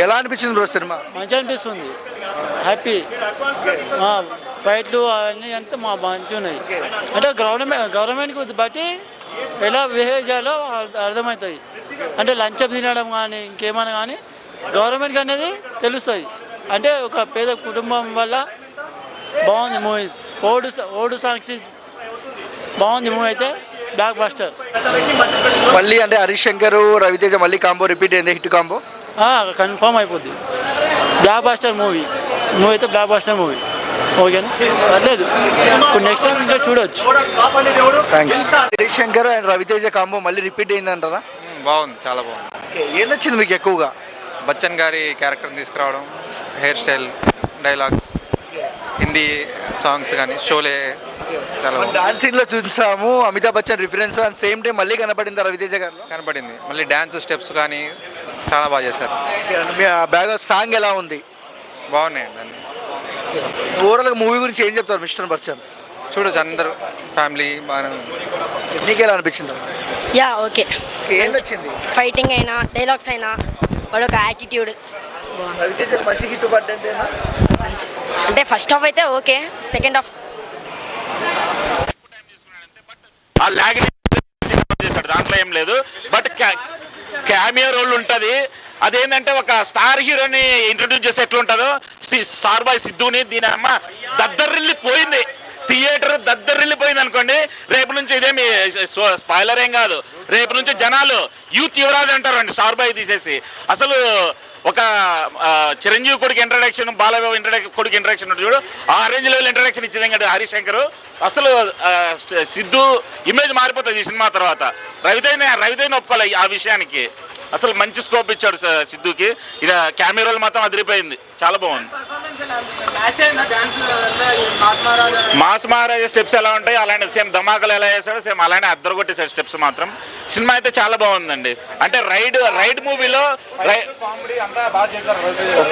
ఎలా అనిపించింది bro cinema? మంచిగా అనిపిస్తుంది. హ్యాపీ ఫైట్లు అవన్నీ అంతా మా మంచిగా ఉన్నాయి. అంటే గవర్నమెంట్ గవర్నమెంట్కి బట్టి ఎలా బిహేవ్ చేయాలో అర్థ- అర్థమవుతుంది అంటే లంచం తినడం కానీ ఇంకేమైనా కానీ గవర్నమెంట్కి అనేది తెలుస్తుంది అంటే ఒక పేద కుటుంబం వల్ల బాగుంది మూవీస్. ఓడు ఓడు సాంగ్స్ బాగుంది మూవీ అయితే బ్లాక్ బస్టర్ మళ్ళీ అంటే హరీష్ శంకర్ రవితేజ మళ్ళీ కాంబో రిపీట్ అయింది హిట్ కాంబో? కన్ఫర్మ్ అయిపోద్ది. బ్లాక్ బాస్టర్ మూవీ మూవీ అయితే బ్లాక్ బాస్టర్ మూవీ ఓకేనా పర్లేదు. ఇప్పుడు నెక్స్ట్ టైం ఇంకా చూడొచ్చు. Thanks Shankar and Raviteja combo మళ్ళీ రిపీట్ అయింది అంటారా మ్మ్, బాగుంది. చాలా బాగుంది. ఏం నచ్చింది మీకు ఎక్కువగా? బచ్చన్ గారి క్యారెక్టర్ తీసుకురావడం hair style dialogues Hindi songs కానీ షోలే చాలా బాగుంది. డాన్సింగ్లో చూసాము Amitabh Bachchan reference and same time మళ్ళీ కనపడింది రవితేజ గారిలో? కనపడింది. మళ్ళీ డ్యాన్స్ స్టెప్స్ కానీ చాలా బాగా చేశారు. మీ బ్యాగ్ సాంగ్ ఎలా ఉంది? బాగున్నాయండి అన్ని. ఓవరాల్ మూవీ గురించి ఏం చెప్తారు మిస్టర్ బచ్చన్? చూడొచ్చు అందరూ ఫ్యామిలీ బాగానే ఉంది. నీకు ఎలా అనిపించింది? Yeah okay. ఏం నచ్చింది? ఫైటింగ్ అయినా డైలాగ్స్ అయినా వాడు ఒక యాటిట్యూడ్ మంచి పడ్డంటేనా అంటే ఫస్ట్ హాఫ్ అయితే ఓకే సెకండ్ హాఫ్ ఆ లాగ్ చేశాడు దాంట్లో ఏం లేదు. బట్ క్యామియో రోల్ ఉంటుంది. అదేంటంటే ఒక స్టార్ హీరోని ఇంట్రడ్యూస్ చేసి ఎట్లుంటుందో సి- స్టార్ బాయ్ సిద్ధుని దీని అమ్మ దద్దరిల్లి పోయింది. థియేటర్ దద్దరిల్లిపోయింది అనుకోండి రేపు నుంచి ఇదేమి స్పాయిలర్ ఏం కాదు. రేపు నుంచి జనాలు యూత్ యువరాజ్ అంటారండి స్టార్ బాయ్ తీసేసి. అసలు ఒక చిరంజీవి కొడుకు ఇంట్రడక్షన్ బాలబాబు ఇంట్రడక్షన్ కొడుకు ఇంట్రడక్షన్ చూడు. ఆ రేంజ్ లెవెల్ ఇంట్రడక్షన్ ఇచ్చింది కదా హరిశంకర్. అసలు సిద్ధు ఇమేజ్ మారిపోతుంది ఈ సినిమా తర్వాత. రవితేజ రవితేజ ఒప్పుకోవాలి ఆ విషయానికి. అసలు మంచి స్కోప్ ఇచ్చాడు సిద్ధుకి. ఇక కెమెరాలు మాత్రం అదిరిపోయింది. చాలా బాగుంది. మాస్ మహారాజా స్టెప్స్ ఎలా ఉంటాయి అలానే సేమ్ ధమాకాలు ఎలా చేస్తాడో సేమ్ అలానే అద్దరు కొట్టేసాడు స్టెప్స్ మాత్రం. సినిమా అయితే చాలా బాగుందండి. అంటే రైడ్ రైడ్ మూవీలో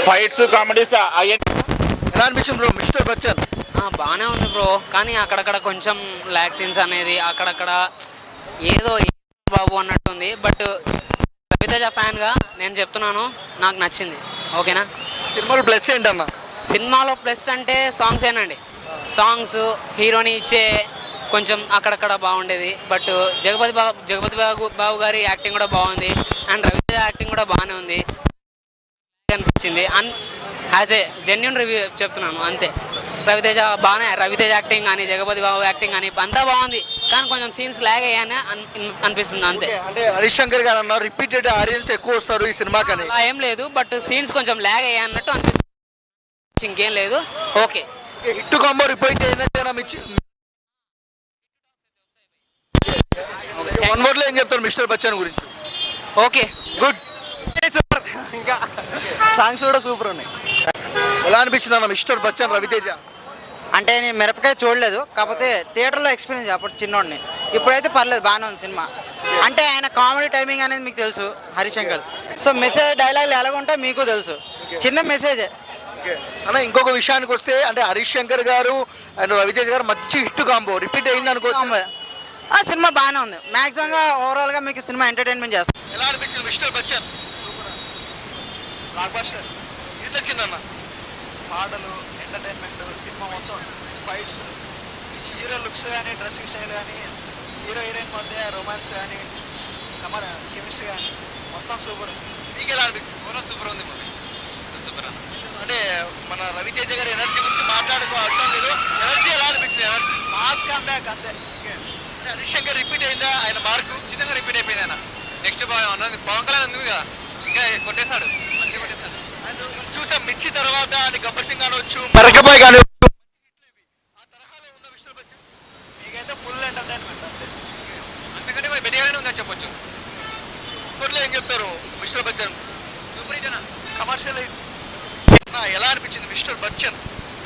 ఫైట్స్ కామెడీస్ ఎలా అనిపించింది బ్రో? మిస్టర్ బచ్చన్. ఆ, బాగానే ఉంది బ్రో. కానీ అక్కడక్కడ కొంచెం ల్యాక్ సీన్స్ అనేది అక్కడక్కడ ఏదో బాబు అన్నట్టుంది బట్ రవితేజ ఫ్యాన్గా నేను చెప్తున్నాను నాకు నచ్చింది. ఓకేనా? సినిమాలో ప్లస్ ఏంటన్నా? సినిమాలో ప్లస్ అంటే సాంగ్స్ ఏనండి. సాంగ్స్ హీరోని ఇచ్చే కొంచెం అక్కడక్కడ బాగుండేది. బట్ జగపతి బాబు జగపతి బాబు బాబు గారి యాక్టింగ్ కూడా బాగుంది. అండ్ రవితేజ యాక్టింగ్ కూడా బాగానే ఉంది. అనిపించింది. అన్ యాజ్ ఏ జెన్యున్ రివ్యూ చెప్తున్నాను అంతే. రవితేజ బాగానే రవితేజ యాక్టింగ్ కానీ జగపతి బాబు యాక్టింగ్ కానీ అంతా బాగుంది. కానీ కొంచెం సీన్స్ లాగ్ అయ్యాయని అన్- అనిపిస్తుంది అంతే. అంటే హరీష్ శంకర్ గారు అన్నారు రిపీటెడ్ ఆడియన్స్ ఎక్కువ వస్తారు ఈ సినిమాకని. అలా ఏం లేదు బట్ సీన్స్ కొంచెం లాగ్ అయ్యాయి అన్నట్టు అనిపిస్తుంది. ఇంకేం లేదు. ఓకే హిట్ కాంబో రిపీట్ అయిందంటే వన్ వర్డ్లో ఏం చెప్తారు మిస్టర్ బచ్చన్ గురించి? ఓకే గుడ్ సూపర్ ఇంకా సాంగ్స్ కూడా సూపర్ ఉన్నాయి. ఎలా అనిపించింది అన్న మిస్టర్ బచ్చన్ రవితేజ? అంటే నేను మిరపకాయ చూడలేదు కాకపోతే థియేటర్లో ఎక్స్పీరియన్స్ అప్పుడు చిన్నోడిని. ఇప్పుడైతే పర్లేదు బాగానే ఉంది సినిమా. అంటే ఆయన కామెడీ టైమింగ్ అనేది మీకు తెలుసు హరిశంకర్. సో మెసేజ్ డైలాగులు ఎలాగుంటాయో మీకు తెలుసు. చిన్న మెసేజే. అన్న ఇంకొక విషయానికి వస్తే అంటే హరీష్ శంకర్ గారు అండ్ రవితేజ గారు మంచి హిట్ కాంబో. రిపీట్ అయింది అనుకో ఆ సినిమా బాగానే ఉంది. మ్యాక్సిమంగా ఓవరాల్గా మీకు సినిమా ఎంటర్టైన్మెంట్ చేస్తుంది ఎలా అనిపించింది మిస్టర్ బచ్చన్? బ్లాక్ బస్టర్ ఏం నచ్చిందన్న పాటలు ఎంటర్టైన్మెంట్ సినిమా మొత్తం ఫైట్స్ హీరో లుక్స్ కానీ డ్రెస్సింగ్ స్టైల్ కానీ హీరో హీరోయిన్ మధ్య రొమాన్స్ కానీ కమర్ కెమిస్ట్రీ కానీ మొత్తం సూపర్. మీకు ఎలా అనిపించింది? ఓవరాల్ సూపర్ ఉంది మూవీ సూపర్ అంటే మన రవితేజ గారి ఎనర్జీ గురించి మాట్లాడుకో అవసరం లేదు. ఎనర్జీ ఎలా అనిపించింది? ఎనర్జీ మాస్ బ్యాక్ అంతే. అంటే హరీష్ శంకర్ రిపీట్ అయిందా? ఆయన మార్కు చిన్నగా రిపీట్ అయిపోయింది ఆయన. నెక్స్ట్ అన్నది పవన్ కళ్యాణ్ ఉంది కదా? ఇంకా కొట్టేశాడు. మళ్ళీ కొట్టేశాడు. అండ్ చూసాం మిర్చి తర్వాత అని గబ్బర్ సింగ్ అనవచ్చు మరకబాయ్ కానీ ఆ తరహాలో ఉందా మిస్టర్ బచ్చన్ మీకైతే ఫుల్ ఎంటర్టైన్మెంట్ అంతే. అంతకంటే కొంచెం బెటర్గానే ఉందని చెప్పొచ్చు. ఏం చెప్తారు? Mister Bachchan. Super hit commercial ఎలా అనిపించింది మిస్టర్ బచ్చన్?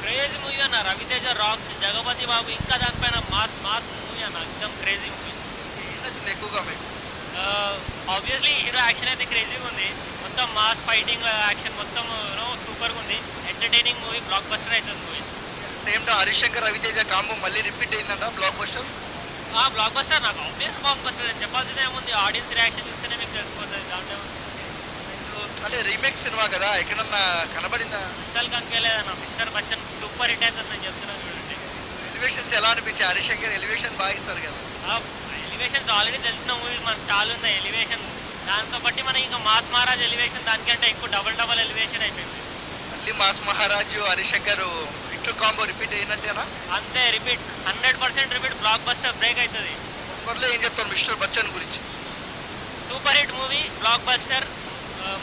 క్రేజీ మూవీ అన్న. రవితేజ రాక్స్ జగపతి బాబు ఇంకా దానిపైన మాస్ మాస్ మూవీ అన్న. ఎక్దమ్ క్రేజీ మూవీ ఏం నచ్చింది ఎక్కువగా మీకు? ఆబ్వియస్లీ హీరో యాక్షన్ అయితే క్రేజీగా ఉంది. మొత్తం మాస్ ఫైటింగ్ యాక్షన్ మొత్తం సూపర్గా ఉంది. ఎంటర్టైనింగ్ మూవీ బ్లాక్ బస్టర్ అవుతుంది movie same time Harish Shankar Raviteja combo మళ్ళీ రిపీట్ అయిందంట బ్లాక్ బస్టర్ ఆ బ్లాక్ బస్టర్ నాకు ఆబ్వియస్ బ్లాక్ బస్టర్ అని చెప్పాల్సిందే ఏముంది? ఆడియన్స్ రియాక్షన్ చూస్తేనే మీకు తెలిసిపోతుంది. దాంట్లో. అంటే రీమేక్ సినిమా కదా ఎక్కడన్నా కనబడిందా? అస్సలు కనిపించలేదన్న మిస్టర్ బచ్చన్ సూపర్ హిట్ అవుతుందని చెప్తున్నాను చూడండి. ఎలివేషన్స్ ఎలా అనిపించాయి? హరిశంకర్ ఎలివేషన్ బాగా ఇస్తారు కదా. ఎలివేషన్స్ ఆల్రెడీ తెలిసిన మూవీస్ మనకు చాలా ఉన్నాయి. ఎలివేషన్ దాంతో బట్టి మనం ఇంకా మాస్ మహారాజ్ ఎలివేషన్ దానికంటే ఎక్కువ డబల్ డబల్ ఎలివేషన్ అయిపోయింది. మళ్ళీ మాస్ మహారాజు హరిశంకర్ హిట్ కాంబో రిపీట్ అయినట్టేనా? అంతే repeat hundred percent repeat blockbuster break అవుతుంది ఏం చెప్తారు మిస్టర్ బచ్చన్ గురించి? Super hit movie blockbuster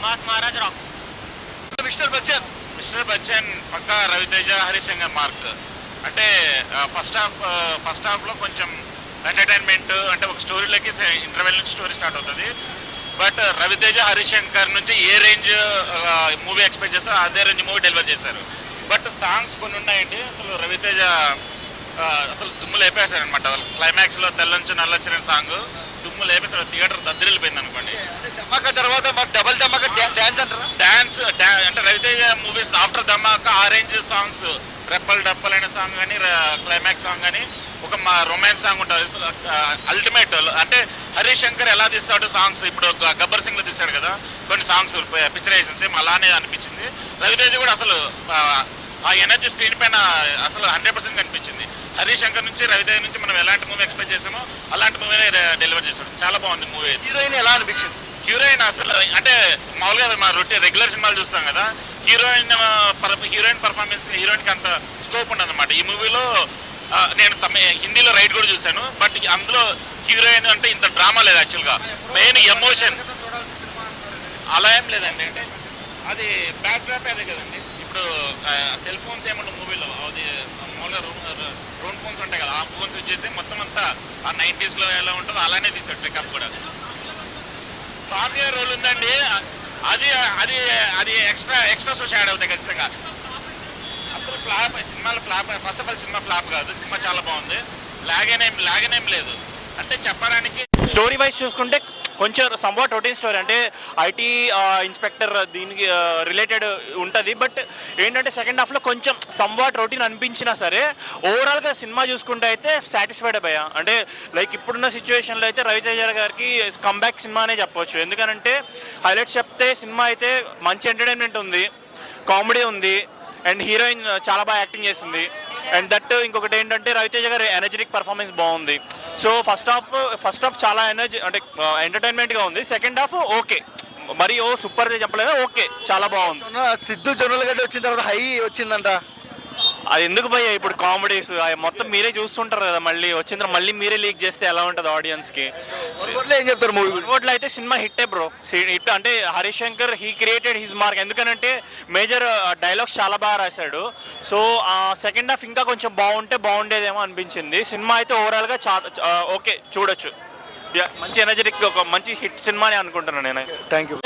mass Maharaj rocks Mister Bachchan. Mister Bachchan పక్కా రవితేజ హరిశంకర్ మార్క్. అంటే ఫస్ట్ హాఫ్ ఫస్ట్ హాఫ్లో కొంచెం ఎంటర్టైన్మెంట్ అంటే ఒక స్టోరీలోకి ఇంటర్వెల్ నుంచి స్టోరీ స్టార్ట్ అవుతుంది. బట్ రవితేజ హరిశంకర్ నుంచి ఏ రేంజ్ మూవీ ఎక్స్పెక్ట్ చేస్తారో అదే రేంజ్ మూవీ డెలివర్ చేశారు. బట్ సాంగ్స్ కొన్ని ఉన్నాయండి. అసలు రవితేజ అసలు దుమ్ము లేపేశారు అనమాట క్లైమాక్స్లో తెల్లంచు నల్లొచ్చిన సాంగ్ దుమ్ము లేపేశారు థియేటర్ దద్దరిల్లిపోయింది అనుకోండి. ధమాకా తర్వాత మరి డబల్ ధమాకా డ్యాన్స్ అంటారా? డాన్స్ అంటే రవితేజ మూవీస్ ఆఫ్టర్ ధమాక ఆరెంజ్ సాంగ్స్ రెప్పల్ డప్పల్ అనే సాంగ్ కానీ క్లైమాక్స్ సాంగ్ కానీ ఒక మా రొమాన్స్ సాంగ్ ఉంటుంది. అల్టిమేట్ అంటే హరీష్ శంకర్ ఎలా తీస్తాడు సాంగ్స్ ఇప్పుడు గబ్బర్ సింగ్లో తీస్తాడు కదా కొన్ని సాంగ్స్ పిక్చరైజేషన్ సేమ్ అలానే అనిపించింది. రవితేజ కూడా అసలు ఆ, ఆ ఎనర్జీ స్క్రీన్ పైన అసలు హండ్రెడ్ పర్సెంట్ కనిపించింది. హరీష్ శంకర్ నుంచి రవితేజ నుంచి మనం ఎలాంటి మూవీ ఎక్స్పెక్ట్ చేసామో అలాంటి మూవీనే డెలివర్ చేశాడు. చాలా బాగుంది మూవీ హీరోయిన్ ఎలా అనిపించింది? హీరోయిన్ అసలు అంటే మామూలుగా మన రొటీన్ రెగ్యులర్ సినిమాలు చూస్తాం కదా హీరోయిన్ హీరోయిన్ పర్ఫార్మెన్స్ హీరోయిన్కి అంత స్కోప్ ఉండదు అనమాట ఈ మూవీలో నేను తమ హిందీలో రైట్ కూడా చూశాను బట్ అందులో హీరోయిన్ అంటే ఇంత డ్రామా లేదు యాక్చువల్గా మెయిన్ ఎమోషన్ అలా ఏం లేదండి అంటే అది బ్యాక్ డ్రాప్ అదే కదండి. ఇప్పుడు సెల్ ఫోన్స్ ఏమన్నా మూవీలో అది మామూలుగా ఫోన్స్ ఉంటాయి కదా ఆ ఫోన్స్ వచ్చేసి మొత్తం అంతా ఆ నైంటీస్లో ఎలా ఉంటుందో అలానే తీసాడు పికప్ కూడా. కామెడీ రోల్ ఉందండి. అది అది అది ఎక్స్ట్రా ఎక్స్ట్రా సోషల్ యాడ్ అవుతాయి ఖచ్చితంగా. అసలు ఫ్లాప్ సినిమాలో ఫ్లాప్ ఫస్ట్ ఆఫ్ ఆల్ సినిమా ఫ్లాప్ కాదు సినిమా చాలా బాగుంది. లాగనేం లాగనేం లేదు. అంటే చెప్పడానికి స్టోరీ వైజ్ చూసుకుంటే కొంచెం సంవాట్ రొటీన్ స్టోరీ అంటే ఐటీ ఇన్స్పెక్టర్ దీనికి రిలేటెడ్ ఉంటుంది. బట్ ఏంటంటే సెకండ్ హాఫ్లో కొంచెం సంవాట్ రొటీన్ అనిపించినా సరే ఓవరాల్గా సినిమా చూసుకుంటే అయితే సాటిస్ఫైడ్ అయ్యా అంటే లైక్ ఇప్పుడున్న సిచ్యువేషన్లో అయితే రవితేజ గారికి కంబ్యాక్ సినిమా అనే చెప్పవచ్చు ఎందుకనంటే హైలైట్స్ చెప్తే సినిమా అయితే మంచి ఎంటర్టైన్మెంట్ ఉంది కామెడీ ఉంది అండ్ హీరోయిన్ చాలా బాగా యాక్టింగ్ చేసింది. అండ్ దట్ ఇంకొకటి ఏంటంటే రవితేజ గారి ఎనర్జెటిక్ పర్ఫార్మెన్స్ బాగుంది. So first half first half చాలా ఎనర్జీ అంటే ఎంటర్టైన్మెంట్గా ఉంది. Second half okay. మరి ఓ సూపర్ చెప్పలేదు? ఓకే. చాలా బాగుంది. సిద్ధు జొన్నలగడ్డ వచ్చిన తర్వాత హై వచ్చిందంట. అది ఎందుకు భయ్య ఇప్పుడు కామెడీస్ మొత్తం మీరే చూస్తుంటారు కదా మళ్ళీ. వచ్చిన తర్వాత మళ్ళీ మీరే లీక్ చేస్తే ఎలా ఉంటుంది ఆడియన్స్కి ఏం చెప్తారు మూవీ ఓట్లో అయితే సినిమా హిట్టే బ్రో. హిట్ అంటే Harish Shankar he created his mark ఎందుకనంటే మేజర్ డైలాగ్స్ చాలా బాగా రాశాడు. సో సెకండ్ హాఫ్ ఇంకా కొంచెం బాగుంటే బాగుండేదేమో అనిపించింది. సినిమా అయితే ఓవరాల్గా చాలా ఓకే చూడొచ్చు. మంచి ఎనర్జెటిక్ ఒక మంచి హిట్ సినిమా అని అనుకుంటున్నాను నేను థ్యాంక్ యూ